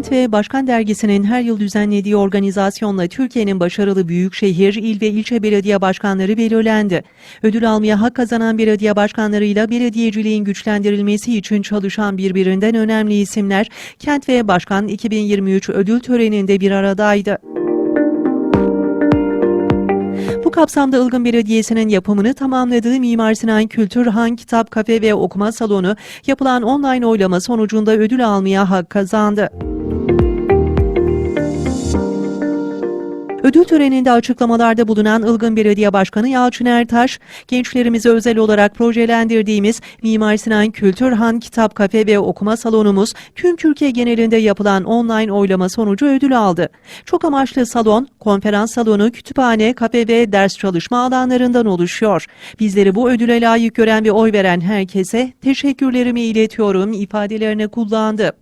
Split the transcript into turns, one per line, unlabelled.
Kent ve Başkan Dergisi'nin her yıl düzenlediği organizasyonla Türkiye'nin başarılı büyükşehir, il ve ilçe belediye başkanları belirlendi. Ödül almaya hak kazanan belediye başkanlarıyla belediyeciliğin güçlendirilmesi için çalışan birbirinden önemli isimler Kent ve Başkan 2023 ödül töreninde bir aradaydı. Bu kapsamda Ilgın Belediyesi'nin yapımını tamamladığı Mimar Sinan Kültür Han Kitap Kafe ve Okuma Salonu yapılan online oylama sonucunda ödül almaya hak kazandı. Ödül töreninde açıklamalarda bulunan Ilgın Belediye Başkanı Yalçın Ertaş, gençlerimize özel olarak projelendirdiğimiz Mimar Sinan Kültür Han Kitap Kafe ve Okuma Salonumuz tüm Türkiye genelinde yapılan online oylama sonucu ödül aldı. Çok amaçlı salon, konferans salonu, kütüphane, kafe ve ders çalışma alanlarından oluşuyor. Bizleri bu ödüle layık gören ve oy veren herkese teşekkürlerimi iletiyorum ifadelerini kullandı.